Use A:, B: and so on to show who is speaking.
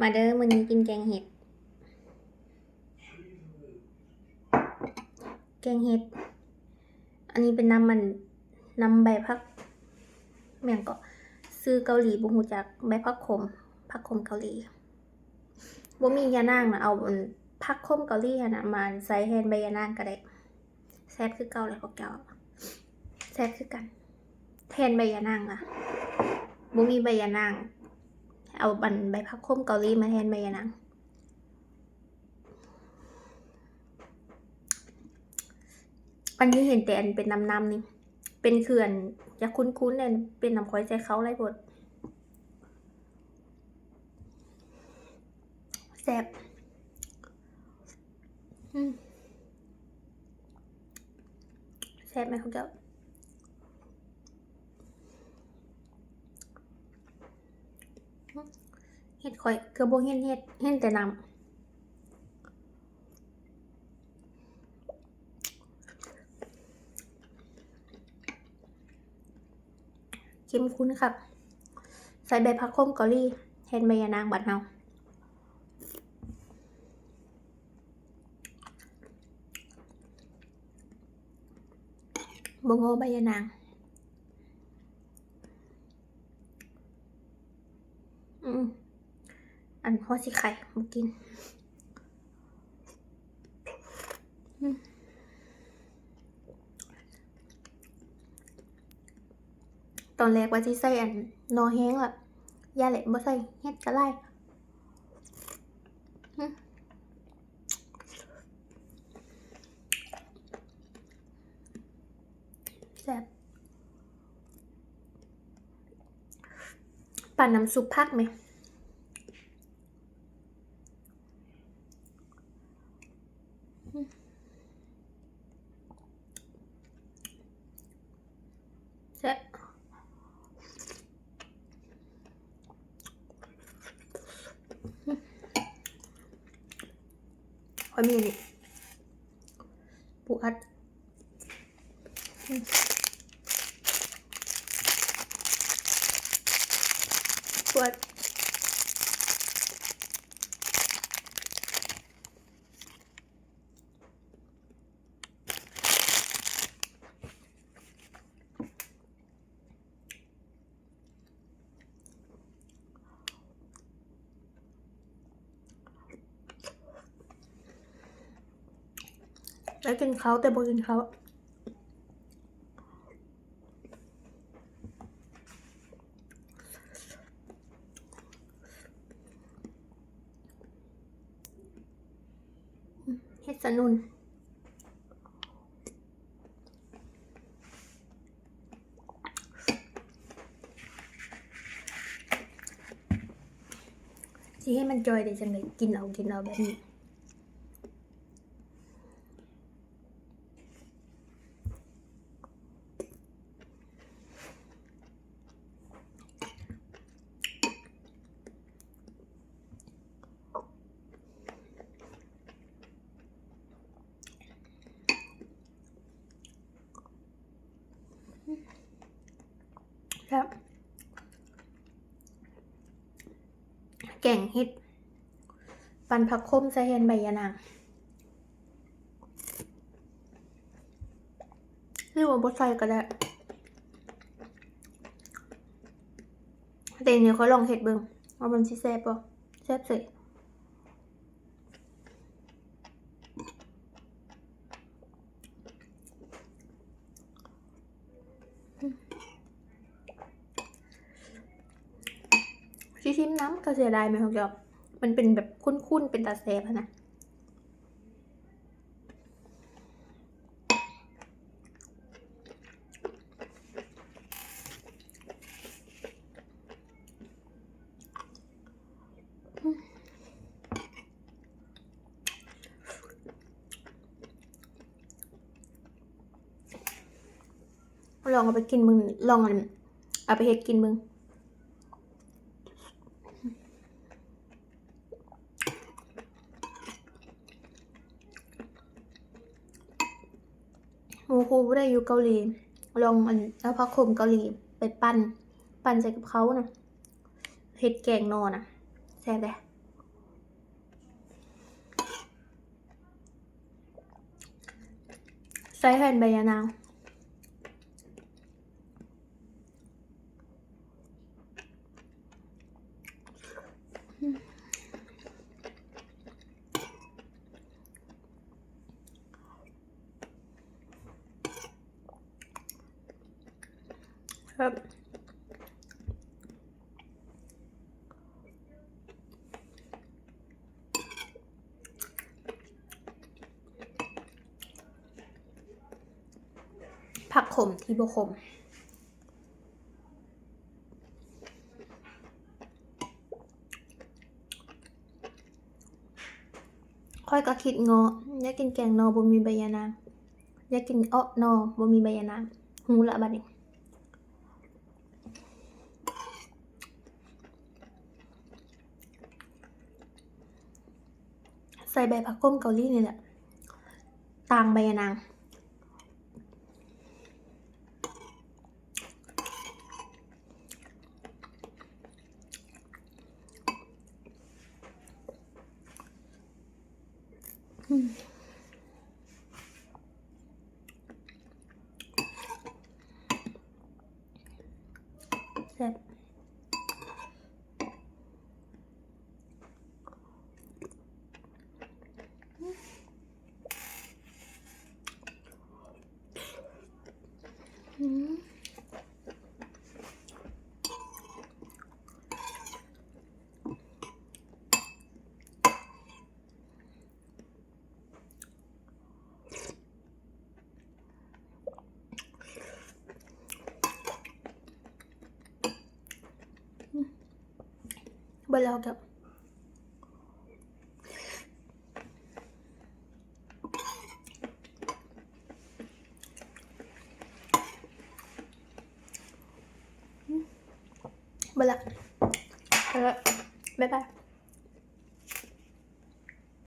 A: มาเด้อมื้อนี้กินแกงเห็ด แกงเห็ด อันนี้เป็นน้ำมันน้ำใบพักเมียงก็ซื้อเกาหลีบ่ฮู้จักใบพักขมพักขมเกาหลีบ่มียานางนะเอาพักขมเกาหลีนะมาใส่แทนใบยานางก็ได้แซ่บคือเก่าเลยพวกเจ้าแซ่บคือกัน แทนใบยานางอะบ่มีใบยานาง เอาบันใบพักคมเกาหลีมาแทนใบยะนางอันนี้เห็นแต่อันเป็นน้ำน้ำนี่ เป็นเขื่อนจะคุ้นๆเลยเป็นน้ำค้อยใจเขาไรบดแซ่บแซ่บไหมคุณเจ้า เห็ดข่อยเกือบบ่เห็นเห็ดเห็นแต่น้ำเข้มข้นครับ ใส่ใบผักโขมเกาหลีแทนใบยะนางบัดเนาบงโงใบยะนาง อืม อันหัวสิไข่มากินตอนแรกว่าที่ใส่อันนอแห้งละยาแหละบ่ใส่เฮ็ดกะไล่แซ่บปั่นน้ำซุปพักไหม แซ่บค่อยมีนี่ปูอัดปูอัด แล้กินเขาแต่บ่กินเขาเฮ็ดสนุนสิให้มันจอยได้จังเลยกินเอากินเอาแบบนี้ ครับ แกงเฮ็ด ปันผักคมใส่เห็นใบยะนางหรือว่าบดใส่ก็ได้แต่เนี่ยเขาลองเห็ดเบิ่งว่ามันสิแซ่บป่ะแซ่บสิ ชิชิมน้ำก็เสียดายไหมครับจอบมันเป็นแบบคุ้นๆ เป็นตาแซ่บนะลองเอาไปกินมึง ลองเอาไปเฮ็ดกินมึง ครูได้อยู่เกาหลี ลองมันแล้วพักคมเกาหลีไปปั้น ปั่นใส่กับเขานะเห็ดแกงนอนอะแซ่บเลยใส่แผ่นใบยานาวอืม ครับผักขมที่บขมค่อยก็คิดงออยากกินแกงนอบ่มีใบยะนางอยากกินอ้อนอบ่มีใบยะนางหูละบัดนี้ ใส่ใบผักก้มเกาหลีนี่แหละ ต่างใบนางแซ่บ อืมเบดแ